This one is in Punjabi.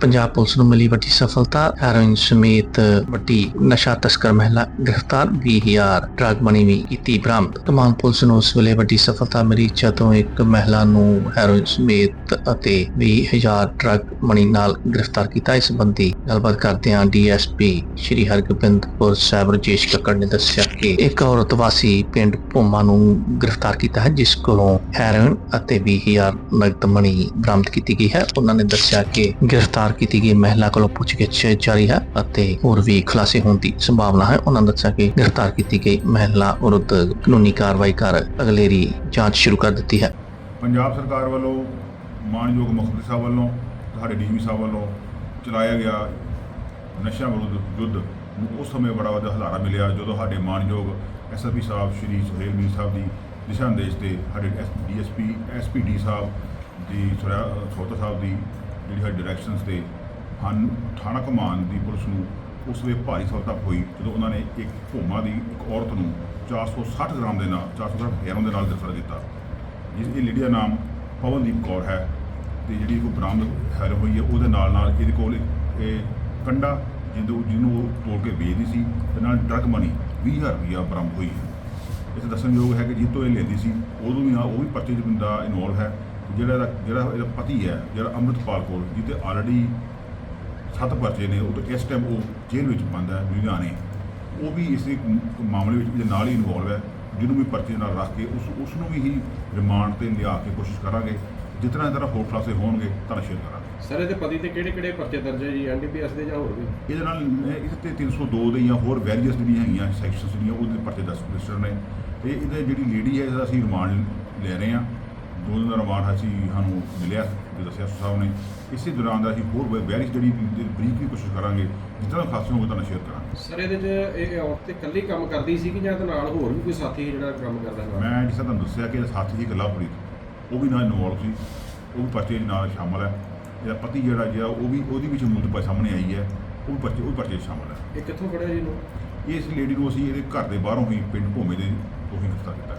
ਪੰਜਾਬ ਪੁਲਿਸ ਨੂੰ ਮਿਲੀ ਵੱਡੀ ਸਫਲਤਾ। ਹੈਰੋਇਨ ਸਮੇਤ ਵੱਡੀ ਨਸ਼ਾ ਤਸਕਰ ਮਹਿਲਾ ਗ੍ਰਿਫਤਾਰ। 20000 ਡਰਗ ਮਨੀ ਵੀ ਕੀਤੀ ਬਰਾਮਦ। ਕਮਾਲ ਪੁਲਿਸ ਨੂੰ ਉਸ ਵੇਲੇ ਵੱਡੀ ਸਫਲਤਾ ਮਿਲੀ ਜਦੋਂ ਇੱਕ ਮਹਿਲਾ ਨੂੰ ਹੈਰੋਇਨ ਸਮੇਤ ਅਤੇ 20000 ਡਰਗ ਮਨੀ ਨਾਲ ਗ੍ਰਿਫਤਾਰ ਕੀਤਾ। ਇਸ ਸੰਬੰਧੀ ਗੱਲਬਾਤ ਕਰਦਿਆਂ ਡੀਐਸਪੀ ਸ਼੍ਰੀ ਹਰਗੋਬਿੰਦਪੁਰ ਸਾਹਿਬ ਰਜੇਸ਼ ਕੱਕੜ ਨੇ ਦੱਸਿਆ ਕਿ ਇੱਕ ਔਰਤ ਵਾਸੀ ਪਿੰਡ ਭੋਮਾ ਨੂੰ ਗ੍ਰਿਫਤਾਰ ਕੀਤਾ ਹੈ, ਜਿਸ ਕੋਲੋਂ ਹੈਰੋਇਨ ਅਤੇ 20000 ਨਗਦ ਮਨੀ ਬਰਾਮਦ ਕੀਤੀ ਗਈ ਹੈ। ਉਹਨਾਂ ਨੇ ਦੱਸਿਆ ਕਿ ਗ੍ਰਿਫਤਾਰ ਕੀਤੀ ਗਈ ਮਹਿਲਾ ਕੋਲੋਂ ਪੁੱਛਗਿੱਛ ਜਾਰੀ ਹੈ ਅਤੇ ਹੋਰ ਵੀ ਖੁਲਾਸੇ ਹੋਣ ਦੀ ਸੰਭਾਵਨਾ ਹੈ। ਉਹਨਾਂ ਦੱਸਿਆ ਕਿ ਗ੍ਰਿਫਤਾਰ ਕੀਤੀ ਗਈ ਮਹਿਲਾ ਵਿਰੁੱਧ ਕਾਨੂੰਨੀ ਕਾਰਵਾਈ ਕਰ ਅਗਲੇਰੀ ਜਾਂਚ ਸ਼ੁਰੂ ਕਰ ਦਿੱਤੀ ਹੈ। ਪੰਜਾਬ ਸਰਕਾਰ ਵੱਲੋਂ ਮਾਨਯੋਗ ਮੁੱਖ ਸਾਹਿਬ ਵੱਲੋਂ, ਸਾਡੇ ਡੀਜੀਪੀ ਸਾਹਿਬ ਵੱਲੋਂ ਚਲਾਇਆ ਗਿਆ ਨਸ਼ਾ ਵਿਰੁੱਧ ਯੁੱਧ ਨੂੰ ਉਸ ਸਮੇਂ ਬੜਾ ਵੱਡਾ ਹਲਾਰਾ ਮਿਲਿਆ ਜਦੋਂ ਸਾਡੇ ਮਾਨਯੋਗ ਐਸਐਸਪੀ ਸਾਹਿਬ ਸ਼੍ਰੀ ਸੁਹੇਲ ਮੀਰ ਸਾਹਿਬ ਦੀ ਦਿਸ਼ਾ ਨਿਰਦੇਸ਼ ਤੇ ਸਾਡੇ ਡੀਐਸਪੀ ਐਸਪੀਡੀ ਸਾਹਿਬ ਦੀ ਛੋਟਾ ਸਾਹਿਬ ਦੀ ਜਿਹੜੀ ਹੈ ਡਾਇਰੈਕਸ਼ਨਸ ਤੇ ਹਨ, ਥਾਣਾ ਕਮਾਨ ਦੀ ਪੁਲਿਸ ਨੂੰ ਉਸ ਵੇ ਭਾਰੀ ਸਫਲਤਾ ਹੋਈ, ਜਦੋਂ ਉਹਨਾਂ ਨੇ ਇੱਕ ਭੋਮਾ ਦੀ ਇੱਕ ਔਰਤ ਨੂੰ 460 ਗ੍ਰਾਮ ਦੇ ਨਾਲ 460 ਹੈਰੋਨ ਦੇ ਨਾਲ ਗ੍ਰਿਫਤਾਰ ਕੀਤਾ, ਜਿਸ ਇਹ ਲੇਡੀ ਦਾ ਨਾਮ ਪਵਨਦੀਪ ਕੌਰ ਹੈ ਤੇ ਜਿਹੜੀ ਕੋ ਬਰਾਮਦ ਹੈਰ ਹੋਈ ਹੈ, ਉਹਦੇ ਨਾਲ ਨਾਲ ਇਹਦੇ ਕੋਲ ਇਹ ਕੰਡਾ ਜਿਹਨੂੰ ਜਿਹਨੂੰ ਉਹ ਤੋੜ ਕੇ ਵੇਚਦੀ ਸੀ ਤੇ ਨਾਲ ਡਰਗ ਮਨੀ 20000 ਰੁਪਇਆ ਬਰਾਮਦ ਹੋਈ ਹੈ। ਇਸ ਦੱਸਣਯੋਗ ਹੈ ਕਿ ਜਿਸ ਤੋਂ ਇਹ ਲੈਂਦੀ ਸੀ, ਉਦੋਂ ਵੀ ਆ ਉਹ ਵੀ ਪਰਚੇ 'ਚ ਬੰਦਾ ਇਨਵੋਲਵ ਹੈ। ਜਿਹੜਾ ਇਹਦਾ ਜਿਹੜਾ ਇਹਦਾ ਪਤੀ ਹੈ ਜਿਹੜਾ ਅੰਮ੍ਰਿਤਪਾਲ ਕੌਰ ਜਿਹਦੇ ਆਲਰੇਡੀ ਸੱਤ ਪਰਚੇ ਨੇ ਉਹ ਤਾਂ ਇਸ ਟਾਈਮ ਉਹ ਜੇਲ੍ਹ ਵਿੱਚ ਬੰਦ ਹੈ ਲੁਧਿਆਣੇ। ਉਹ ਵੀ ਇਸ ਮਾਮਲੇ ਵਿੱਚ ਇਹਦੇ ਨਾਲ ਹੀ ਇਨਵੋਲਵ ਹੈ। ਜਿਹਨੂੰ ਵੀ ਪਰਚੇ ਨਾਲ ਰੱਖ ਕੇ ਉਸ ਉਸ ਨੂੰ ਵੀ ਹੀ ਰਿਮਾਂਡ ਤੇ ਲਿਆ ਕੇ ਕੋਸ਼ਿਸ਼ ਕਰਾਂਗੇ। ਜਿਤਨਾ ਇਹਦਾ ਹੋਰ ਖੁਲਾਸੇ ਹੋਣਗੇ ਤਾਂ ਸ਼ੇਅਰ ਕਰਾਂਗੇ। ਸਰ ਇਹਦੇ ਪਤੀ ਤੇ ਕਿਹੜੇ ਕਿਹੜੇ ਪਰਚੇ ਦਰਜ ਹੈ ਜੀ? ਐਨਡੀਪੀਐਸ ਦੇ ਜਾਂ ਹੋਰ ਵੀ? ਇਹਦੇ ਨਾਲ ਇਸ ਤੇ 302 ਦੇ ਜਾਂ ਹੋਰ ਵੈਰੀਅਸ ਜਿਹੜੀਆਂ ਹੈਗੀਆਂ ਸੈਕਸ਼ਨਸ ਜਿਹੜੀਆਂ ਉਹਦੇ ਪਰਚੇ ਦਸ ਰਜਿਸਟਰ ਨੇ। ਤੇ ਇਹਦੇ ਜਿਹੜੀ ਲੇਡੀ ਹੈ ਇਹਦਾ ਅਸੀਂ ਰਿਮਾਂਡ ਲੈ ਰਹੇ ਹਾਂ। ਦੋ ਦਿਨ ਦਾ ਰਿਮਾਂਡ ਅਸੀਂ ਸਾਨੂੰ ਮਿਲਿਆ ਤੇ ਦੱਸਿਆ ਸਾਹਿਬ ਨੇ। ਇਸੇ ਦੌਰਾਨ ਦਾ ਅਸੀਂ ਹੋਰ ਵੈਰੀਅਸ ਜਿਹੜੀ ਬਰੀਕ ਵੀ ਕੋਸ਼ਿਸ਼ ਕਰਾਂਗੇ ਜਿੱਦਾਂ ਖਾਸੇ ਹੋਵੇ ਤਾਂ ਸ਼ੇਅਰ ਕਰਾਂਗੇ। ਸਰ ਇਹਦੇ 'ਚ ਇਹ ਔਰਤ ਤੇ ਇਕੱਲੀ ਕੰਮ ਕਰਦੀ ਸੀ ਕਿ ਜਾਂ ਤੇ ਨਾਲ ਹੋਰ ਵੀ ਕੋਈ ਸਾਥੀ ਸੀ ਜਿਹੜਾ ਕੰਮ ਕਰਦਾ ਨਾਲ ਮੈਂ ਜਿਸ ਤਰ੍ਹਾਂ ਤੁਹਾਨੂੰ ਦੱਸਿਆ ਕਿ ਸਾਥੀ ਸੀ ਲਵਪ੍ਰੀਤ ਉਹ ਵੀ ਨਾਲ ਇਨਵੋਲਵ ਸੀ। ਉਹ ਵੀ ਪਰਚੇ ਨਾਲ ਸ਼ਾਮਲ ਹੈ। ਇਹਦਾ ਪਤੀ ਜਿਹੜਾ ਜਿਹੜਾ ਉਹ ਵੀ ਉਹਦੀ ਵੀ ਸ਼ਮੂਲੀਅਤ ਪ- ਸਾਹਮਣੇ ਆਈ ਹੈ। ਉਹ ਵੀ ਪਰਚੇ ਉਹ ਪਰਚੇ ਸ਼ਾਮਲ ਹੈ। ਇਹ ਕਿੱਥੋਂ ਫੜਿਆ ਜੀ ਇਹਨੂੰ? ਇਸ ਲੇਡੀ ਨੂੰ ਅਸੀਂ ਇਹਦੇ ਘਰ ਦੇ ਬਾਹਰੋਂ ਹੀ ਪਿੰਡ ਭੋਮੇ ਦੇ ਤੋਂ ਹੀ ਗ੍ਰਿਫਤਾਰ ਕੀਤਾ।